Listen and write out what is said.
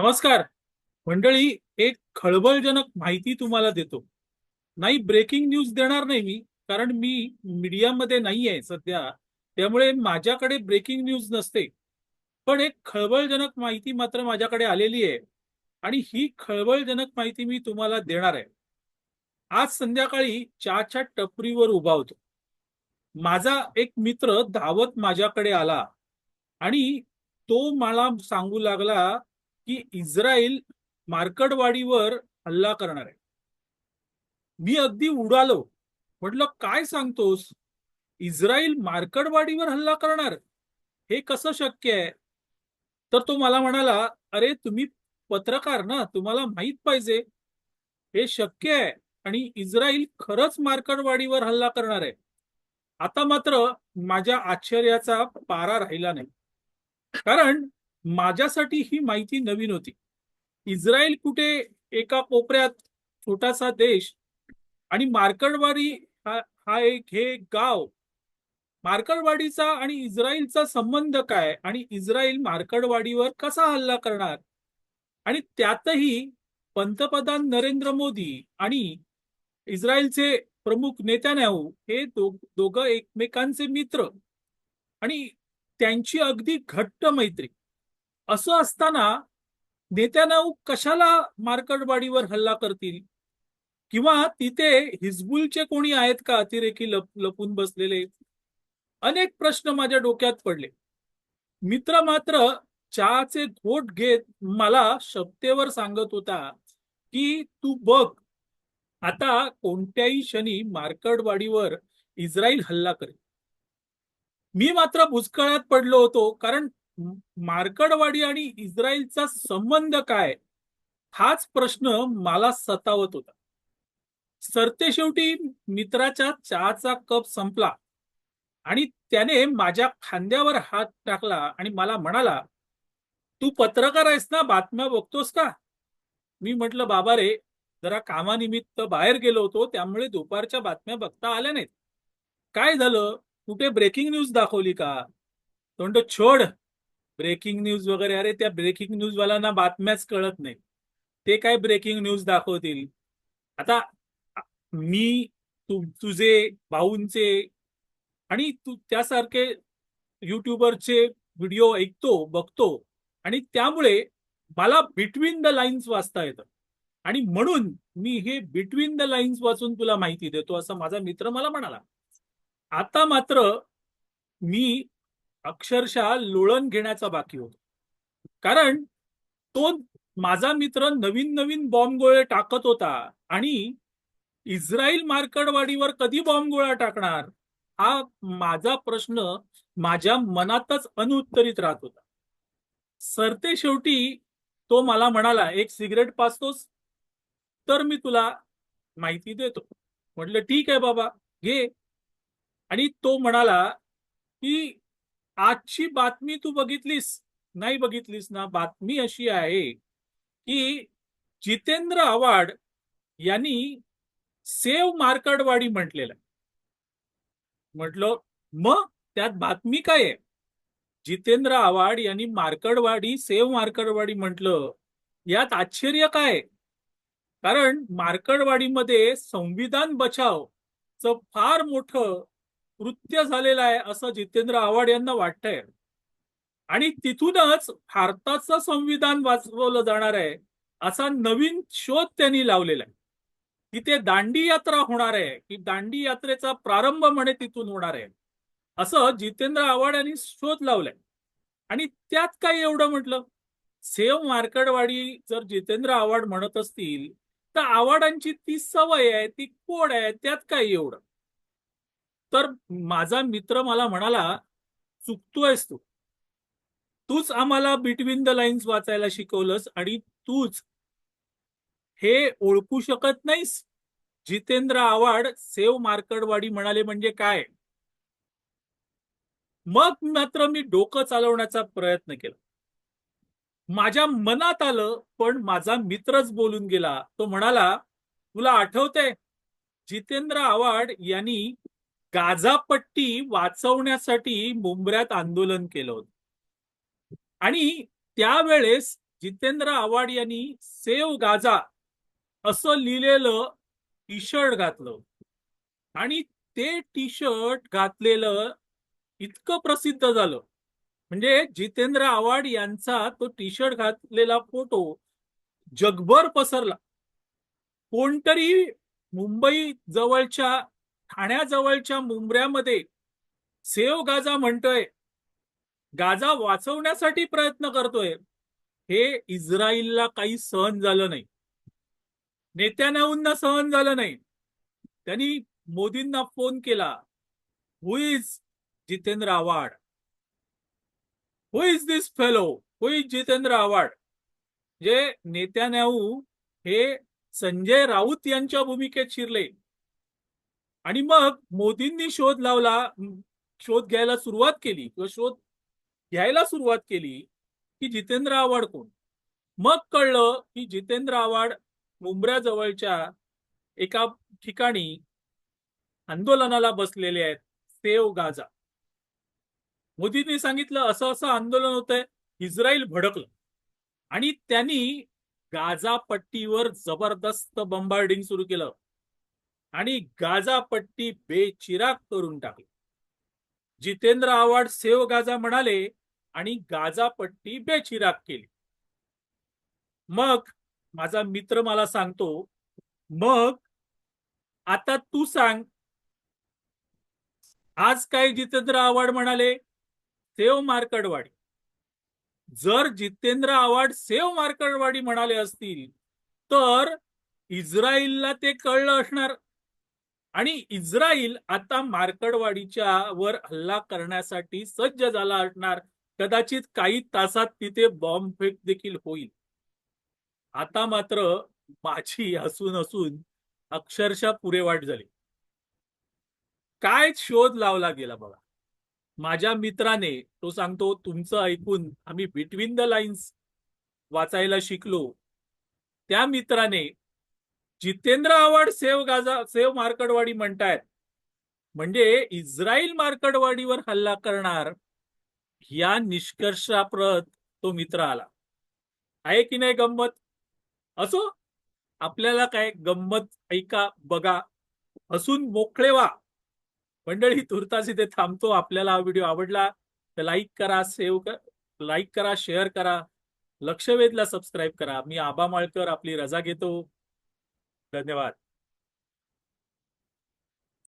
नमस्कार. मंडळी एक खळबळजनक माहिती तुम्हाला देतो. नाही ब्रेकिंग न्यूज देणार नाही मी कारण मी मीडियामध्ये नाही आहे सध्या. त्यामुळे माझ्याकडे ब्रेकिंग न्यूज नसते. पण एक खळबळजनक माहिती मात्र माझ्याकडे आलेली आहे. आणि ही खळबळजनक माहिती मी तुम्हाला देणार आहे. आज संध्याकाळी चहाच्या टपरीवर उभा होतो. माझा एक मित्र धावत माझ्याकडे आला. आणि तो मला सांगू लागला की इस्रायल मार्कडवाडीवर हल्ला करणार आहे. मी अगदी उडालो. म्हटलं काय सांगतोस? इस्रायल मार्कडवाडीवर हल्ला करणार? हे कसं शक्य आहे? तर तो मला म्हणाला अरे तुम्ही पत्रकार ना तुम्हाला माहीत पाहिजे. हे शक्य आहे आणि इस्रायल खरंच मार्कडवाडीवर हल्ला करणार आहे. आता मात्र माझ्या आश्चर्याचा पारा राहिला नाही. कारण माझ्यासाठी ही माहिती नवीन होती. इस्रायल कुठे एका कोपऱ्यात छोटासा देश आणि मार्कडवाडी हा हा एक हे गाव. मार्कडवाडीचा आणि इस्रायलचा संबंध काय आणि इस्रायल मार्कडवाडीवर कसा हल्ला करणार? आणि त्यातही पंतप्रधान नरेंद्र मोदी आणि इस्रायलचे प्रमुख नेत्यान्याहू हे दो दोघं एकमेकांचे मित्र आणि त्यांची अगदी घट्ट मैत्री. असं असताना नेत्यानाऊ कशाला मार्कडवाडीवर हल्ला करतील? किंवा तिथे हिजबुलचे कोणी आहेत का? अतिरेकी लप लपून बसलेले? अनेक प्रश्न माझ्या डोक्यात पडले. मित्र मात्र चहाचे घोट घेत मला शब्देवर सांगत होता की तू बघ आता कोणत्याही क्षणी मार्कडवाडीवर इस्रायल हल्ला करेल. मी मात्र भुसकाळात पडलो होतो कारण मार्कडवाडी आणि इस्रायलचा संबंध काय? हाच प्रश्न मला सतावत होता. सरते शेवटी मित्राच्या चहाचा कप संपला आणि त्याने माझ्या खांद्यावर हात टाकला आणि मला म्हणाला तू पत्रकार आहेस ना? बातम्या बघतोस का? मी म्हटलं बाबा रे जरा कामानिमित्त बाहेर गेलो होतो त्यामुळे दुपारच्या बातम्या बघता आल्या नाहीत. काय झालं? कुठे ब्रेकिंग न्यूज दाखवली का? तोंड छोड. ब्रेकिंग न्यूज वगैरे अरे त्या ब्रेकिंग न्यूज वाल्यांना बातम्याच कळत नाही. ते काय ब्रेकिंग न्यूज दाखवतील? आता मी तु तुझे भाऊंचे आणि तू त्यासारखे युट्यूबरचे व्हिडिओ ऐकतो बघतो आणि त्यामुळे मला बिटवीन द लाईन्स वाचता येतं. आणि म्हणून मी हे बिटवीन द लाईन्स वाचून तुला माहिती देतो असं माझा मित्र मला म्हणाला. आता मात्र मी अक्षरशः लोळण घेण्याचा बाकी होतो. कारण तो माझा मित्र नवीन नवीन बॉम्ब गोळे टाकत होता आणि इस्रायल मार्कडवाडीवर कधी बॉम्ब गोळा टाकणार हा माझा प्रश्न माझ्या मनातच अनुत्तरित राहत होता. सरते शेवटी तो मला म्हणाला एक सिगरेट पाचतोस तर मी तुला माहिती देतो. म्हटलं ठीक आहे बाबा घे. आणि तो म्हणाला की आजची बातमी तू बघितलीस? नाही बघितलीस ना. बातमी अशी आहे की जितेंद्र आव्हाड यांनी सेव मार्कडवाडी म्हटलेलं म्हटलं मग त्यात बातमी काय आहे? जितेंद्र आव्हाड यांनी मार्कडवाडी सेव मार्कडवाडी म्हटलं यात आश्चर्य काय कारण मार्कडवाडीमध्ये संविधान बचाव च फार मोठं कृत्य झालेलं आहे असं जितेंद्र आव्हाड यांना वाटतंय. आणि तिथूनच भारताचं संविधान वाचवलं जाणार आहे असा नवीन शोध त्यांनी लावलेला आहे. तिथे दांडी यात्रा होणार आहे की दांडी यात्रेचा प्रारंभ म्हणे तिथून होणार आहे. असं जितेंद्र आव्हाड यांनी शोध लावलाय. आणि त्यात काय एवढं म्हटलं? सेव मार्कडवाडी जर जितेंद्र आव्हाड म्हणत असतील तर आव्हाडांची ती सवय आहे ती कोड आहे त्यात काय एवढं? तर माझा मित्र मला म्हणाला चुकतोयस तू. तूच आम्हाला बिटवीन द लाईन्स वाचायला शिकवलंस आणि तूच हे ओळखू शकत नाहीस. जितेंद्र आव्हाड सेव मार्कडवाडी म्हणाले म्हणजे काय? मग मात्र मी डोकं चालवण्याचा प्रयत्न केला. माझ्या मनात आलं पण माझा मित्रच बोलून गेला. तो म्हणाला तुला आठवतंय जितेंद्र आव्हाड यांनी गाजापट्टी वाचवण्यासाठी मुंबऱ्यात आंदोलन केलं होतं. आणि त्यावेळेस जितेंद्र आव्हाड यांनी सेव गाजा असं लिहिलेलं टी शर्ट घातलं आणि ते टी शर्ट घातलेलं इतकं प्रसिद्ध झालं. म्हणजे जितेंद्र आव्हाड यांचा तो टी शर्ट घातलेला फोटो जगभर पसरला. कोणतरी मुंबई जवळच्या ठाण्याजवळच्या मुंबऱ्यामध्ये सेव गाजा म्हणतोय. गाजा वाचवण्यासाठी प्रयत्न करतोय. हे इस्रायलला काही सहन झालं नाही. नेत्यानाहूंना सहन झालं नाही. त्यांनी मोदींना फोन केला. Who is Jitendra Awhad? Who is this fellow who is Jitendra Awhad? जे नेत्यानाहू हे संजय राऊत यांच्या भूमिकेत शिरले. आणि मग मोदींनी शोध लावला शोध घ्यायला सुरुवात केली किंवा शोध घ्यायला सुरुवात केली की जितेंद्र आव्हाड कोण? मग कळलं की जितेंद्र आव्हाड मुंब्र्याजवळच्या एका ठिकाणी आंदोलनाला बसलेले आहेत सेव गाजा मोदींनी सांगितलं असं असं आंदोलन होतंय इस्रायल भडकलं. आणि त्यांनी गाझा पट्टीवर जबरदस्त बंबार्डिंग सुरू केलं. आणि गाजापट्टी बेचिराग करून टाकली. जितेंद्र आव्हाड सेव गाजा म्हणाले आणि गाजापट्टी बेचिराग केली. मग माझा मित्र मला सांगतो मग आता तू सांग. आज काय जितेंद्र आव्हाड म्हणाले? सेव मार्कडवाडी. जर जितेंद्र आव्हाड सेव मार्कडवाडी म्हणाले असतील तर इस्रायलला ते कळलं असणार. आणि इस्रायल आता मार्कडवाडीच्या वर हल्ला करण्यासाठी सज्ज झाला असणार. कदाचित काही तासात तिथे बॉम्ब फेक देखील होईल. आता मात्र माझी हसून हसून अक्षरशः पुरेवाट झाली. काय शोध लावला गेला बघा. माझ्या मित्राने तो सांगतो तुमचं ऐकून आम्ही बिटवीन द लाईन्स वाचायला शिकलो. त्या मित्राने Jitendra Awhad save Gaza save Markadwadi म्हणतायत. म्हणजे इस्रायल मार्कडवाडीवर हल्ला करणार या निष्कर्षाप्रत तो मित्र आला. आहे की नाही गंमत? असो आपल्याला काय गंमत ऐका बघा. हसून मोकळे व्हा. मंडळी तुर्तास इथे थांबतो. आपल्याला हा व्हिडिओ आवडला तर लाईक करा सेव्ह कर लाईक करा शेअर करा. लक्षवेधला सबस्क्राईब करा. मी आबा माळकर आपली रजा घेतो. धन्यवाद.